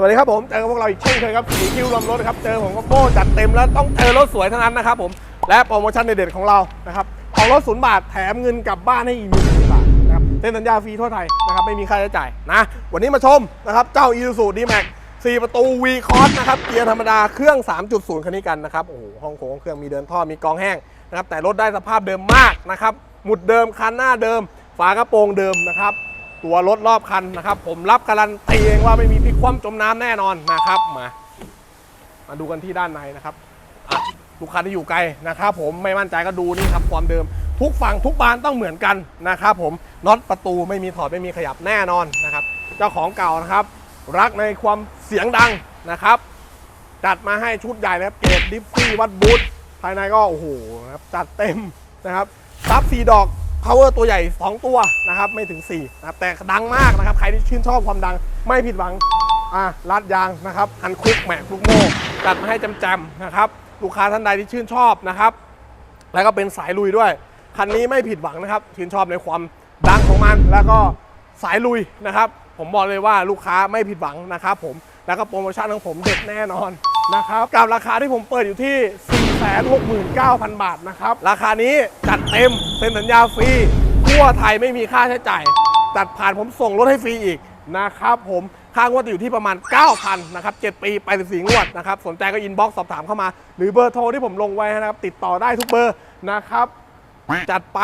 สวัสดีครับผมเจอกับพวกเราอีกเช่นเคยครับสีคิวรวมรถครับเจอผมก็โก้จัดเต็มแล้วต้องเจอรถสวยเท่านั้นนะครับผมและโปรโมชั่นเด็ดๆของเรานะครับของรถศูนย์บาทแถมเงินกลับบ้านให้อีกหนึ่งหมื่นบาทนะครับเซ็นสัญญาฟรีทั่วไทยนะครับไม่มีค่าใช้จ่ายนะ วันนี้มาชมนะครับเจ้า i s u z u D-Max 4 ประตู V Cross นะครับเกียร์ธรรมดาเครื่อง 3.0 คันนี้กันนะครับโอ้โหห้องโถงเครื่องมีเดินท่อมีกองแห้งนะครับแต่รถได้สภาพเดิมมากนะครับหมุดเดิมคันหน้าเดิม ฝากระโปรงเดิมนะครับ ตัวรถรอบคันนะครับ ผมรับการันตีเองว่าไม่มีพลิกคว่ำจมน้ำแน่นอนนะครับมามาดูกันที่ด้านในนะครับลูกค้าที่อยู่ไกลนะครับ ผมไม่มั่นใจก็ดูนี่ครับความเดิม ทุกฝั่งทุกบานต้องเหมือนกันนะครับ ผมน็อตประตูไม่มีถอดไม่มีขยับแน่นอนนะครับ เจ้าของเก่านะครับ รักในความเสียงดังนะครับ จัดมาให้ชุดใหญ่นะครับเกรดดิฟฟี่วัดบูทภายในก็โอ้โหนะครับจัดเต็มนะครับซับสีดอก power ตัวใหญ่ 2 ตัวนะครับไม่ถึง4นะครับแต่ดังมากนะครับ ใครที่ชื่นชอบความดังไม่ผิดหวังอะลัดยางนะครับอันคุกแหมกลูกโม่จัดมาให้จำๆนะครับลูกค้าท่านใดที่ชื่นชอบนะครับ แล้วก็เป็นสายลุยด้วยคันนี้ไม่ผิดหวังนะครับ ชื่นชอบในความดังของมัน แล้วก็สายลุยนะครับ ผมบอกเลยว่าลูกค้าไม่ผิดหวังนะครับผมแล้วก็โปรโมชั่นของผมเด็ดแน่นอนนะครับกับราคาที่ผมเปิดอยู่ที่ 469,000 บาทนะครับ ราคานี้จัดเต็มเซ็นสัญญาฟรีทั่วไทยไม่มีค่าใช้จ่าย จัดผ่านผมส่งรถให้ฟรีอีกนะครับผมค่างวดจะอยู่ที่ประมาณ 9,000นะครับ7ปีไป14งวดนะครับ สนใจก็อินบ็อกซ์สอบถามเข้ามา หรือเบอร์โทรที่ผมลงไว้นะครับ ติดต่อได้ทุกเบอร์นะครับ จัดไป